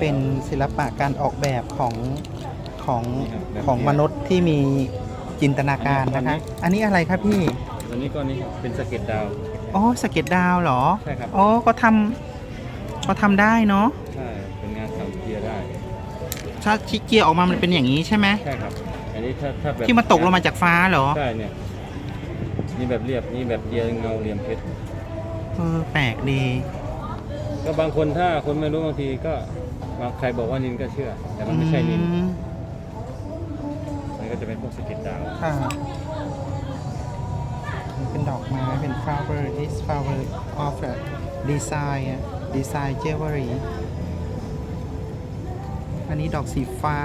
เป็นศิลปะการออกแบบของของนี่ครับแบบของมนุษย์ที่มีจินตนาการนะคะ อันนี้อะไรครับพี่ ตัวนี้ก้อนนี้ครับเป็นสะเก็ดดาว อ๋อสเก็ตดาวเหรอ ใช่ครับ อ๋อก็ทำก็ทำได้เนาะ ใช่ เป็นงานทำเกียร์ได้ ถ้าชิเกียร์ออกมามันเป็นอย่างนี้ใช่ไหมใช่ครับ อันนี้ถ้าถ้าแบบที่มันตกลงมาจากฟ้าเหรอ ใช่เนี่ย นี่แบบเรียบ นี่แบบเกียร์เงาเหลี่ยมเพชร เออแปลกดี ก็บางคนถ้าคนไม่รู้บางทีก็บางใครบอกว่านินก็เชื่อ แต่มันไม่ใช่นินอืมมันก็จะเป็นพวกสะเก็ดดาว ค่ะมันเป็นดอกไม้ เป็น flower this flower of a design อะ design jewelry อันนี้ดอกสีฟ้า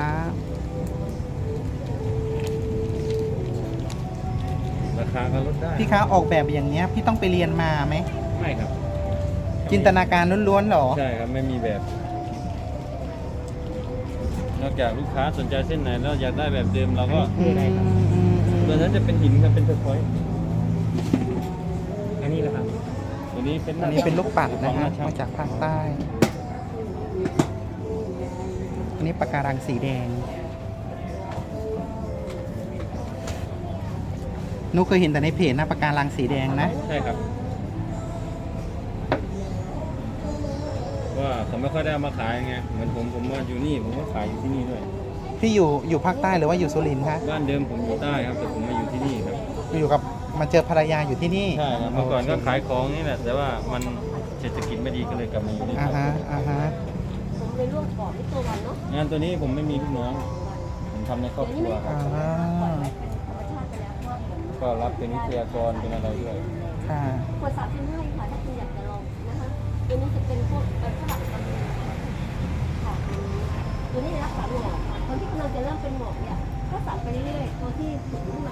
ราคาก็ลดได้พี่คะออกแบบอย่างเงี้ย พี่ต้องไปเรียนมาไหม ไม่ครับ จินตนาการล้วนๆเหรอ ใช่ครับไม่มีแบบ นอกจากลูกค้าสนใจเส้นไหนแล้วอยากได้แบบเดิมเราก็อืมอืมอืมตัวนั้นจะเป็นหินครับเป็นเทอร์โคอยส์อันนี้แหละครับ ตัวนี้เป็นอันนี้เป็นลูกปัดขนะองคหรับช่งมาจากภาคใต้ อันนี้ปะการังสีแดงนุกเคยเห็นแต่ในเพจนะปะการังสีแดงนะ ใช่ครับ ว่าเขาไม่ค่อยได้เอามาขายไงเหมือนผมผมว่าอยู่นี่ผมก็ขายอยู่ที่นี่ด้วย พี่อยู่อยู่ภาคใต้หรือว่าอยู่สุรินทร์คะบ้านเดิมผมอยู่ใต้ครับแต่ผมมาอยู่ที่นี่ครับอยู่กับมาเจอภรรยาอยู่ที่นี่ใช่ครับเมื่อก่อนก็ขายของนี่แหละแต่ว่ามันเศรษฐกิจไม่ดีก็เลยกลับมาอยู่นี่อ่าฮะอ่าฮะผมเลยร่วมก่อนที่ตัววันเนาะงานตัวนี้ผมไม่มีลูกน้องผมทำในครอบครัวครับอ่าก็รับเป็นวิทยากรเป็นอะไรด้วยค่ะขวดสามสิบห้าค่ะถ้าคุณอยากจะลองนะคะตัวนี้จะเป็นพวกเอ่อฝรั่งค่ะ ตัวนี้รักษาหมอกคนที่กำลังจะเริ่มเป็นหมอกเนี่ยก็สั่ไปเรื่อยๆตัวที่ฝึกขึ้นมา